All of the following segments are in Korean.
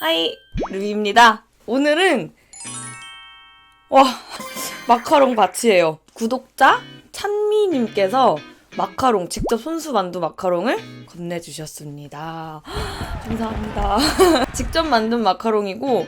하이 루이입니다. 오늘은 와 마카롱 바치예요. 구독자 찬미님께서 마카롱 직접 손수 만두 마카롱을 건네주셨습니다. 감사합니다. 직접 만든 마카롱이고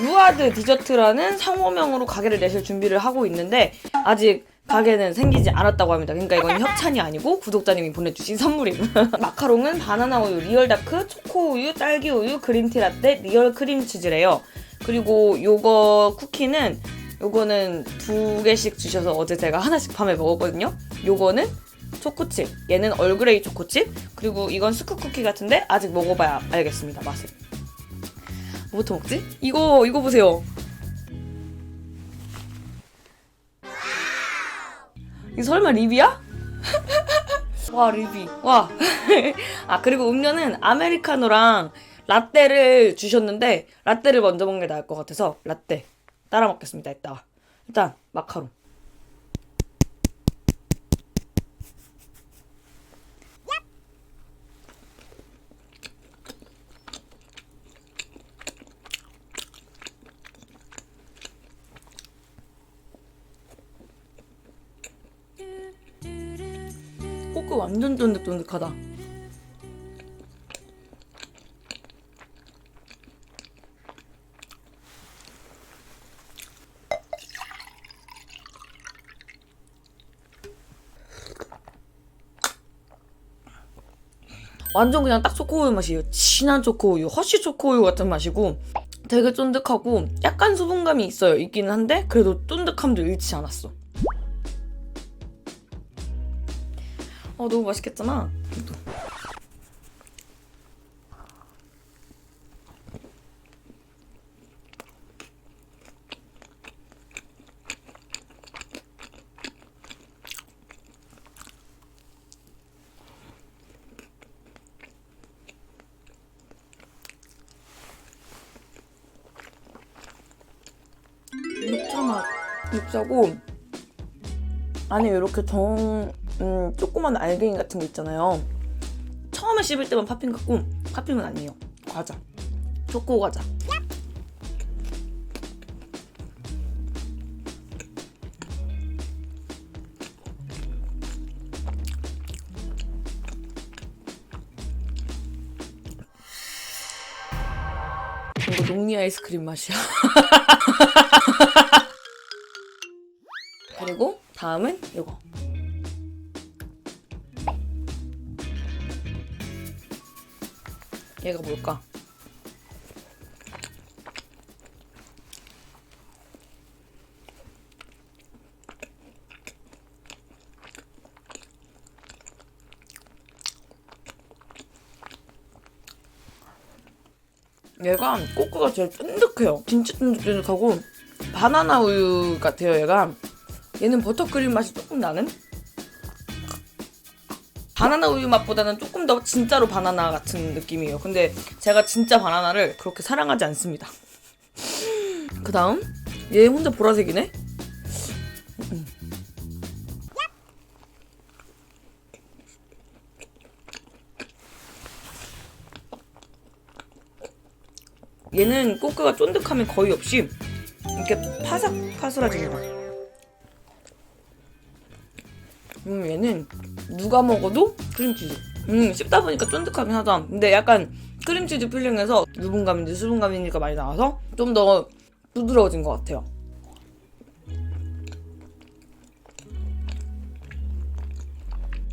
루아드 디저트라는 상호명으로 가게를 내실 준비를 하고 있는데 아직 가게는 생기지 않았다고 합니다. 그러니까 이건 협찬이 아니고 구독자님이 보내주신 선물임. 마카롱은 바나나 우유, 리얼 다크, 초코 우유, 딸기 우유, 그린티 라떼, 리얼 크림 치즈래요. 그리고 요거 쿠키는 요거는 두 개씩 주셔서 어제 제가 하나씩 밤에 먹었거든요. 요거는 초코칩, 얘는 얼그레이 초코칩, 그리고 이건 스쿠 쿠키 같은데 아직 먹어봐야 알겠습니다 맛을. 뭐부터 먹지? 이거 이거 보세요. 이 설마 립이야? 와 립이 와. 아 그리고 음료는 아메리카노랑 라떼를 주셨는데 라떼를 먼저 먹는 게 나을 것 같아서 라떼 따라 먹겠습니다. 이따가 일단 마카롱. 꼬끄 완전 쫀득쫀득하다. 완전 그냥 딱 초코우유 맛이에요. 진한 초코우유, 허쉬 초코우유 같은 맛이고 되게 쫀득하고 약간 수분감이 있어요. 있기는 한데 그래도 쫀득함도 잃지 않았어. 어 너무 맛있겠잖아. 이것도. 육자 맛 육자고 안에 이렇게 정 음, 조그만 알갱이 같은 게 있잖아요. 처음에 씹을 때만 팥빙 같고 팥빙은 아니에요. 과자. 초코 과자. 이거 녹리 아이스크림 맛이야. 그리고 다음은 이거. 얘가 뭘까? 얘가 꼬끄가 제일 쫀득해요. 진짜 쫀득쫀득하고 바나나 우유 같아요. 얘가 얘는 버터크림 맛이 조금 나는? 바나나 우유 맛보다는 조금 더 진짜로 바나나 같은 느낌이에요. 근데 제가 진짜 바나나를 그렇게 사랑하지 않습니다. 그 다음 얘 혼자 보라색이네? 음. 얘는 꼬끄가 쫀득함이 거의 없이 이렇게 파삭파슬하지는 거. 음 얘는 누가 먹어도 크림치즈. 음 씹다 보니까 쫀득하긴 하다. 근데 약간 크림치즈 필링해서 유분감인지 수분감이니까 많이 나와서 좀 더 부드러워진 것 같아요.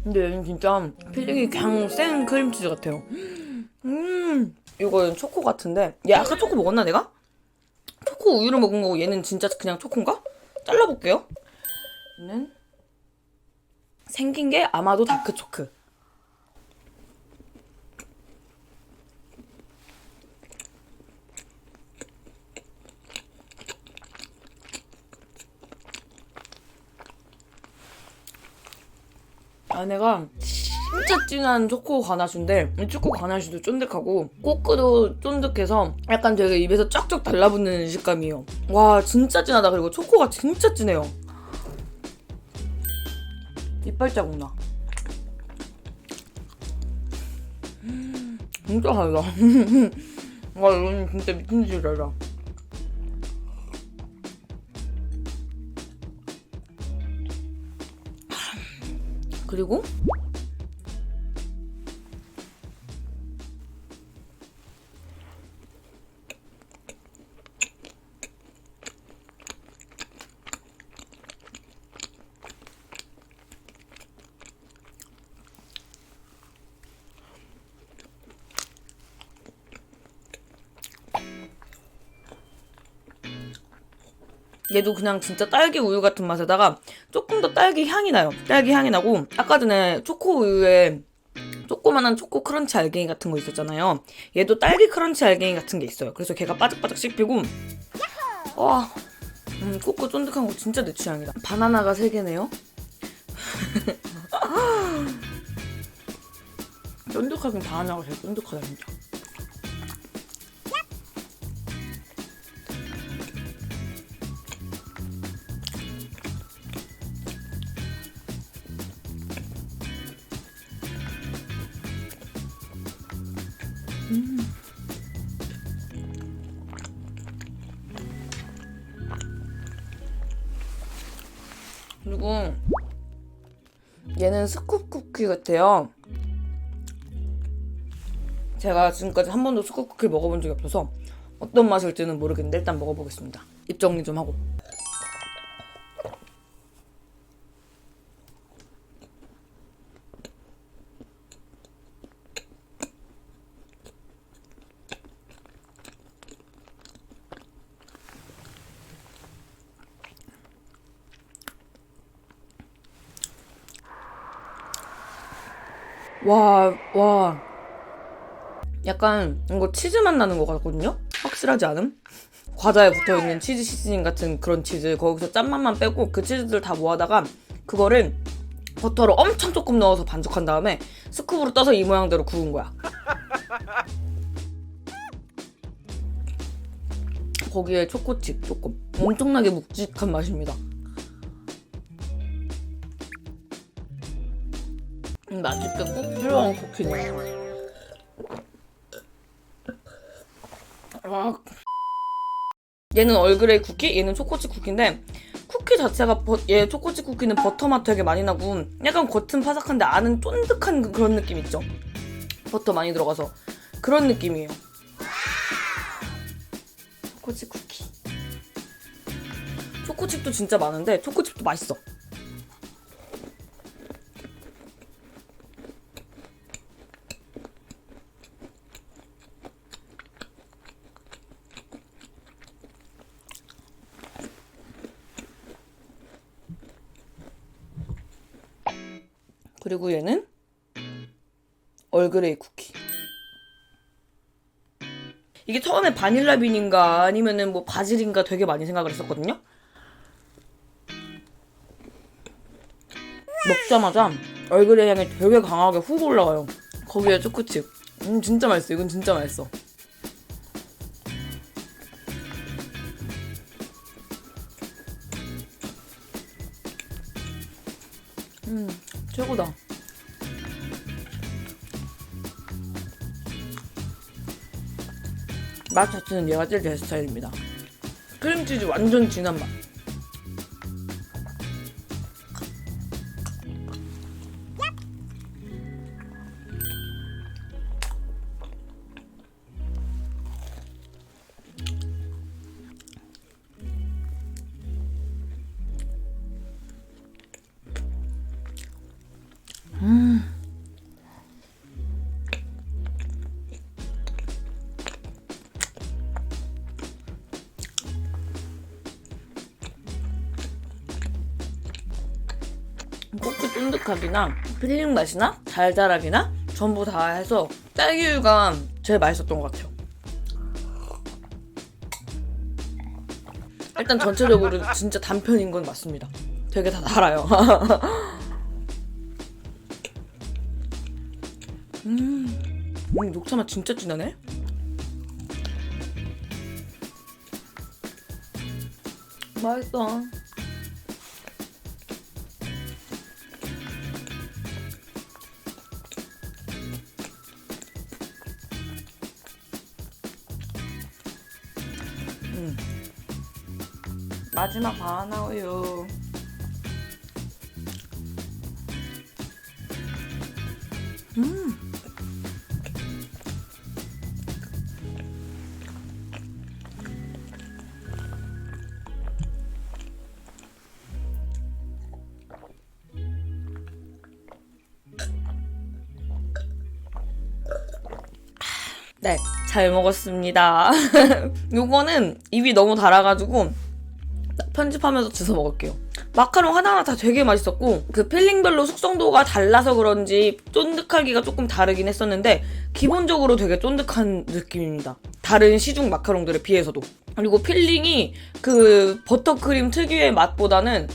근데 얘는 진짜 필링이 그냥 센 크림치즈 같아요. 음 이거는 초코 같은데 얘 아까 초코 먹었나 내가? 초코 우유를 먹은 거고 얘는 진짜 그냥 초코인가? 잘라볼게요. 얘는 생긴 게 아마도 다크 초크. 안에가 진짜 진한 초코 가나슈인데 이 초코 가나슈도 쫀득하고 꼬끄도 쫀득해서 약간 되게 입에서 쫙쫙 달라붙는 식감이에요. 와 진짜 진하다. 그리고 초코가 진짜 진해요. 이빨 자국 나. 음, 진짜 달다. 와 이건 진짜 미친 짓이다. 그리고 얘도 그냥 진짜 딸기 우유 같은 맛에다가 조금 더 딸기 향이 나요. 딸기 향이 나고 아까 전에 초코 우유에 조그만한 초코 크런치 알갱이 같은 거 있었잖아요. 얘도 딸기 크런치 알갱이 같은 게 있어요. 그래서 걔가 바삭바삭 씹히고 와, 음, 코코 쫀득한 거 진짜 내 취향이다. 바나나가 3개네요. 쫀득하긴 바나나가 제일 쫀득하다 진짜. 그리고 얘는 스쿱 쿠키 같아요. 제가 지금까지 한 번도 스쿱 쿠키를 먹어본 적이 없어서 어떤 맛일지는 모르겠는데 일단 먹어보겠습니다. 입 정리 좀 하고. 와, 와. 약간 이거 치즈 맛 나는 것 같거든요? 확실하지 않음? 과자에 붙어 있는 치즈 시즈닝 같은 그런 치즈 거기서 짠맛만 빼고 그 치즈들 다 모아다가 그거를 버터를 엄청 조금 넣어서 반죽한 다음에 스쿱으로 떠서 이 모양대로 구운 거야. 거기에 초코칩 조금 엄청나게 묵직한 맛입니다. 음, 맛있게 꼭 필요한 쿠키네. 아. 얘는 얼그레이 쿠키, 얘는 초코칩 쿠키인데 쿠키 자체가 버, 얘 초코칩 쿠키는 버터 맛 되게 많이 나고 약간 겉은 바삭한데 안은 쫀득한 그- 그런 느낌 있죠. 버터 많이 들어가서 그런 느낌이에요. 초코칩 쿠키. 초코칩도 진짜 많은데 초코칩도 맛있어. 그리고 얘는 얼그레이 쿠키. 이게 처음에 바닐라 빈인가 아니면은 뭐 바질인가 되게 많이 생각을 했었거든요. 먹자마자 얼그레이 향이 되게 강하게 훅 올라가요. 거기에 초코칩. 음 진짜 맛있어. 이건 진짜 맛있어. 맛 자체는 얘가 제일 제 스타일입니다. 크림치즈 완전 진한 맛. 쫀득함이나 필링 맛이나 달달함이나 전부 다 해서 딸기우유가 제일 맛있었던 것 같아요. 일단 전체적으로 진짜 단편인 건 맞습니다. 되게 다 달아요. 음, 음, 녹차 맛 진짜 진하네. 맛있어. 마지막 바나나 우유. 네, 잘 먹었습니다. 요거는 입이 너무 달아가지고 편집하면서 주워 먹을게요. 마카롱 하나하나 다 되게 맛있었고 그 필링별로 숙성도가 달라서 그런지 쫀득하기가 조금 다르긴 했었는데 기본적으로 되게 쫀득한 느낌입니다. 다른 시중 마카롱들에 비해서도. 그리고 필링이 그 버터크림 특유의 맛보다는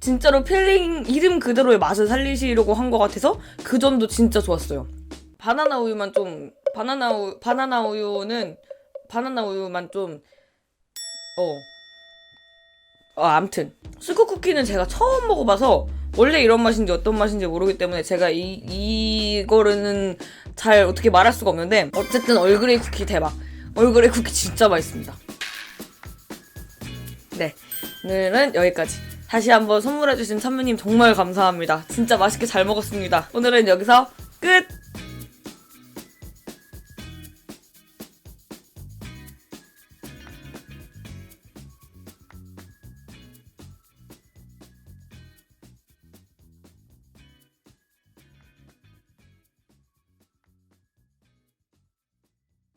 진짜로 필링 이름 그대로의 맛을 살리시려고 한 것 같아서 그 점도 진짜 좋았어요. 바나나 우유만 좀 바나나 우유 바나나 우유는 바나나 우유만 좀 어. 어, 암튼 스쿠 쿠키는 제가 처음 먹어봐서 원래 이런 맛인지 어떤 맛인지 모르기 때문에 제가 이 이거는 잘 어떻게 말할 수가 없는데 어쨌든 얼그레이 쿠키 대박. 얼그레이 쿠키 진짜 맛있습니다. 네, 오늘은 여기까지. 다시 한번 선물해주신 찬미님 정말 감사합니다. 진짜 맛있게 잘 먹었습니다. 오늘은 여기서 끝!